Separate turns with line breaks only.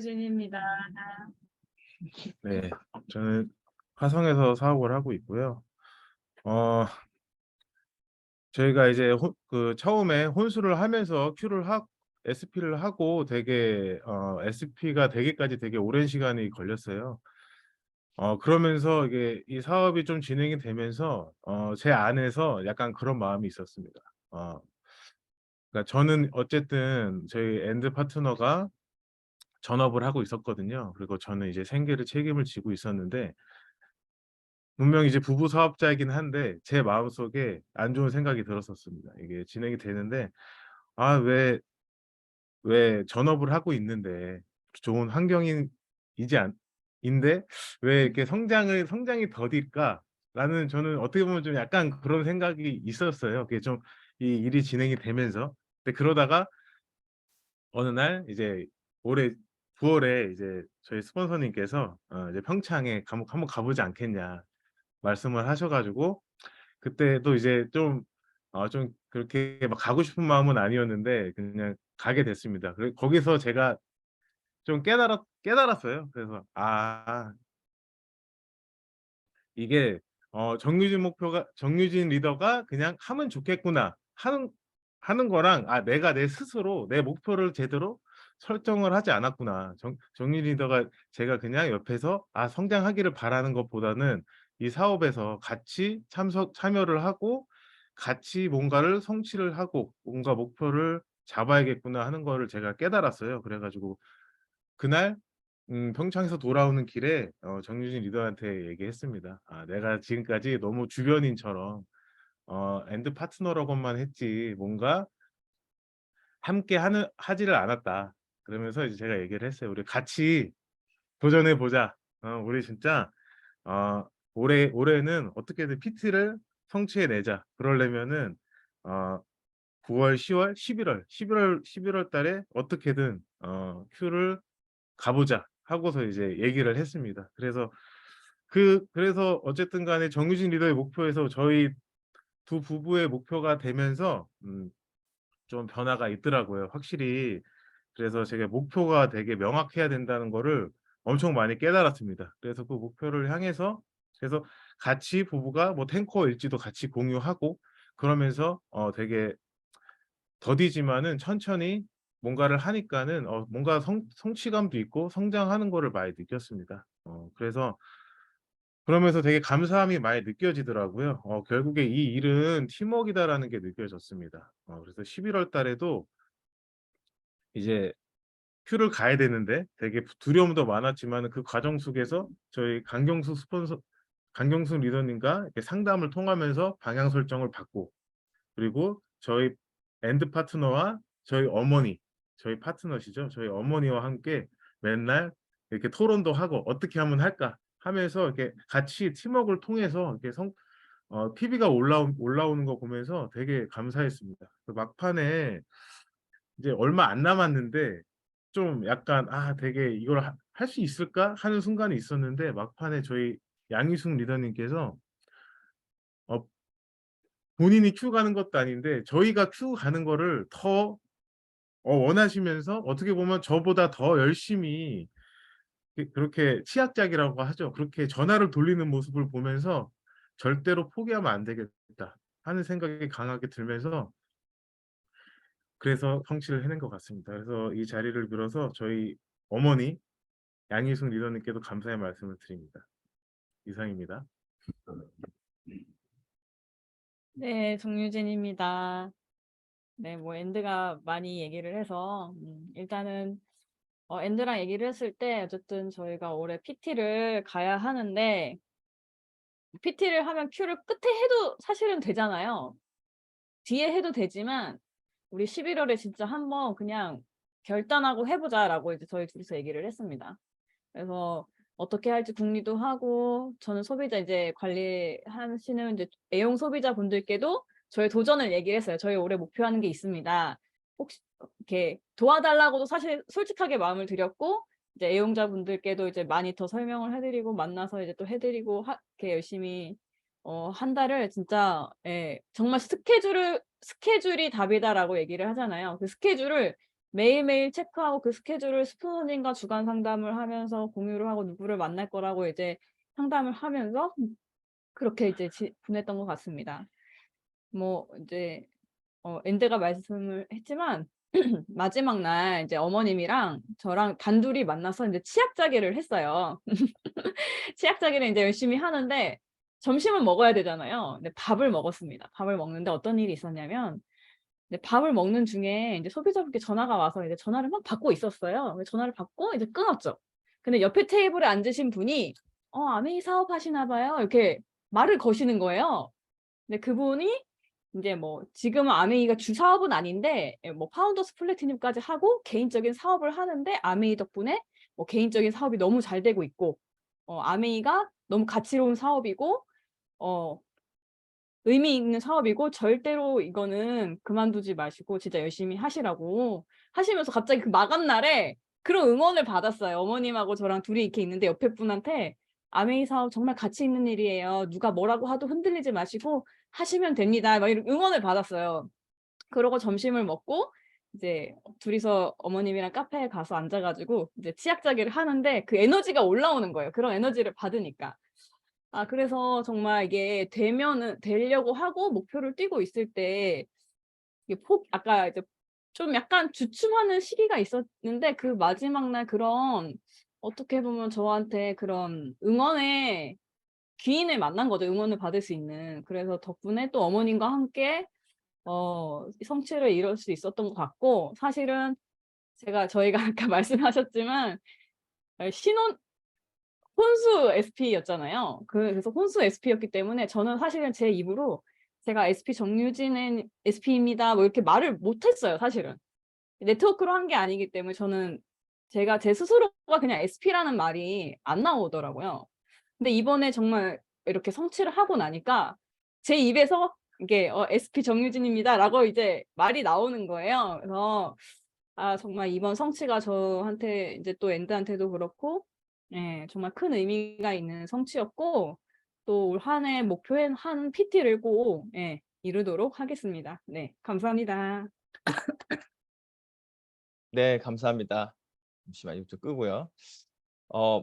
진입니다.
네, 저는 화성에서 사업을 하고 있고요. 어, 저희가 이제 호- 그 처음에 혼수를 하면서 Q를 하, SP를 하고 되게 어, SP가 되기까지 되게 오랜 시간이 걸렸어요. 어, 그러면서 이게 이 사업이 좀 진행이 되면서 어, 제 안에서 약간 그런 마음이 있었습니다. 어, 그러니까 저는 어쨌든 저희 엔드 파트너가 전업을 하고 있었거든요. 그리고 저는 이제 생계를 책임을 지고 있었는데 분명 이제 부부 사업자이긴 한데 제 마음속에 안 좋은 생각이 들었었습니다. 이게 진행이 되는데 아, 왜, 왜 전업을 하고 있는데 좋은 환경이지 않, 인데 왜 이렇게 성장을 성장이 더딜까라는 저는 어떻게 보면 좀 약간 그런 생각이 있었어요. 그게 좀 이 일이 진행이 되면서 근데 그러다가 어느 날 이제 올해 9월에 이제 저희 스폰서님께서 어, 이제 평창에 가, 한번 가보지 않겠냐 말씀을 하셔가지고 그때도 이제 좀 어, 좀 그렇게 막 가고 싶은 마음은 아니었는데 그냥 가게 됐습니다. 거기서 제가 좀 깨달았 깨달았어요. 그래서 아 이게 어, 정유진 목표가 정유진 리더가 그냥 하면 좋겠구나 하는 하는 거랑 아 내가 내 스스로 내 목표를 제대로 설정을 하지 않았구나. 정, 정유진 리더가 제가 그냥 옆에서 아 성장하기를 바라는 것보다는 이 사업에서 같이 참석 참여를 하고 같이 뭔가를 성취를 하고 뭔가 목표를 잡아야겠구나 하는 거를 제가 깨달았어요. 그래가지고 그날 음, 평창에서 돌아오는 길에 어, 정유진 리더한테 얘기했습니다. 아, 내가 지금까지 너무 주변인처럼 어, 엔드 파트너라고만 했지 뭔가 함께 하는 하지를 않았다. 그러면서 이제 제가 얘기를 했어요. 우리 같이 도전해 보자. 어, 우리 진짜 어, 올해 올해는 어떻게든 PT를 성취해 내자. 그러려면은 어, 9월, 10월, 11월, 11월, 11월 달에 어떻게든 어, Q를 가보자 하고서 이제 얘기를 했습니다. 그래서 그 그래서 어쨌든 간에 정유진 리더의 목표에서 저희 두 부부의 목표가 되면서 음, 좀 변화가 있더라고요. 확실히 그래서 제가 목표가 되게 명확해야 된다는 거를 엄청 많이 깨달았습니다. 그래서 그 목표를 향해서 그래서 같이 부부가 뭐 탱커 일지도 같이 공유하고 그러면서 어 되게 더디지만은 천천히 뭔가를 하니까는 어 뭔가 성, 성취감도 있고 성장하는 거를 많이 느꼈습니다. 어 그래서 그러면서 되게 감사함이 많이 느껴지더라고요. 어 결국에 이 일은 팀워크이다라는 게 느껴졌습니다. 어 그래서 11월 달에도 이제 큐를 가야 되는데 되게 두려움도 많았지만은 그 과정 속에서 저희 강경수 스폰서 강경수 리더님과 상담을 통하면서 방향 설정을 받고 그리고 저희 엔드 파트너와 저희 어머니, 저희 파트너시죠. 저희 어머니와 함께 맨날 이렇게 토론도 하고 어떻게 하면 할까 하면서 이렇게 같이 팀워크를 통해서 이렇게 성 어, PB가 올라오, 올라오는 거 보면서 되게 감사했습니다. 그 막판에 이제 얼마 안 남았는데 좀 약간 아 되게 이걸 할 수 있을까 하는 순간이 있었는데 막판에 저희 양희숙 리더님께서 어, 본인이 큐 가는 것도 아닌데 저희가 큐 가는 거를 더 어, 원하시면서 어떻게 보면 저보다 더 열심히 그- 그렇게 치약작이라고 하죠. 그렇게 전화를 돌리는 모습을 보면서 절대로 포기하면 안 되겠다 하는 생각이 강하게 들면서 그래서 성취를 해낸 것 같습니다. 그래서 이 자리를 빌어서 저희 어머니 양희숙 리더님께도 감사의 말씀을 드립니다. 이상입니다.
네, 정유진입니다. 네, 뭐 엔드가 많이 얘기를 해서 음, 일단은 어, 엔드랑 얘기를 했을 때 어쨌든 저희가 올해 PT를 가야 하는데 PT를 하면 Q를 끝에 해도 사실은 되잖아요. 뒤에 해도 되지만 우리 11월에 진짜 한번 그냥 결단하고 해보자라고 이제 저희 둘이서 얘기를 했습니다. 그래서 어떻게 할지 궁리도 하고 저는 소비자 이제 관리하시는 이제 애용 소비자분들께도 저희 도전을 얘기를 했어요. 저희 올해 목표하는 게 있습니다. 혹시 이렇게 도와달라고도 사실 솔직하게 마음을 드렸고 이제 애용자분들께도 이제 많이 더 설명을 해드리고 만나서 이제 또 해드리고 하, 이렇게 열심히 어, 한 달을 진짜 예, 정말 스케줄을 스케줄이 답이다라고 얘기를 하잖아요. 그 스케줄을 매일매일 체크하고 그 스케줄을 스푸너님과 주간 상담을 하면서 공유를 하고 누구를 만날 거라고 이제 상담을 하면서 그렇게 이제 지 보냈던 것 같습니다. 뭐 이제 어 엔드가 말씀을 했지만 마지막 날 이제 어머님이랑 저랑 단둘이 만나서 인제 치약 짜기를 했어요. 치약 짜기를 인제 열심히 하는데 점심을 먹어야 되잖아요. 근데 밥을 먹었습니다. 밥을 먹는데 어떤 일이 있었냐면 이제 밥을 먹는 중에 인제 소비자분께 전화가 와서 이제 전화를 막 받고 있었어요. 그 전화를 받고 이제 끊었죠. 근데 옆에 테이블에 앉으신 분이 "어 아메이 사업하시나 봐요." 이렇게 말을 거시는 거예요. 근데 그분이 인제 뭐 지금은 아메이가 주 사업은 아닌데 예뭐 파운더스 플래티넘까지 하고 개인적인 사업을 하는데 아메이 덕분에 뭐 개인적인 사업이 너무 잘 되고 있고 어 아메이가 너무 가치로운 사업이고 어 의미 있는 사업이고 절대로 이거는 그만두지 마시고 진짜 열심히 하시라고 하시면서 갑자기 그 마감 날에 그런 응원을 받았어요. 어머님하고 저랑 둘이 이렇게 있는데 옆에 분한테 "아메이 사업 정말 가치 있는 일이에요. 누가 뭐라고 하도 흔들리지 마시고 하시면 됩니다." 막 이런 응원을 받았어요. 그러고 점심을 먹고 이제 둘이서 어머님이랑 카페에 가서 앉아 가지고 이제 치약 짜기를 하는데 그 에너지가 올라오는 거예요, 그런 에너지를 받으니까. 아 그래서 정말 이게 되면은 되려고 하고 목표를 띄고 있을 때 이게 폭 아까 이제 좀 약간 주춤하는 시기가 있었는데 그 마지막 날 그런 어떻게 보면 저한테 그런 응원의 귀인을 만난 거죠, 응원을 받을 수 있는. 그래서 덕분에 또 어머님과 함께 어 성취를 이룰 수 있었던 것 같고 사실은 제가 저희가 아까 말씀하셨지만 예 신혼 혼수 SP였잖아요. 그 그래서 혼수 SP였기 때문에 저는 사실은 제 입으로 제가 "SP 정유진은 SP입니다." 뭐 이렇게 말을 못 했어요, 사실은. 네트워크로 한 게 아니기 때문에 저는 제가 제 스스로가 그냥 SP라는 말이 안 나오더라고요. 근데 이번에 정말 이렇게 성취를 하고 나니까 제 입에서 이게 어 "SP 정유진입니다."라고 이제 말이 나오는 거예요. 그래서 아 정말 이번 성취가 저한테 이제 또 엔드한테도 그렇고 예 정말 큰 의미가 있는 성취였고 또 올 한 해 목표에 한 PT를 꼭 예 이루도록 하겠습니다. 네 감사합니다.
네 감사합니다. 잠시만요. 좀 끄고요. 어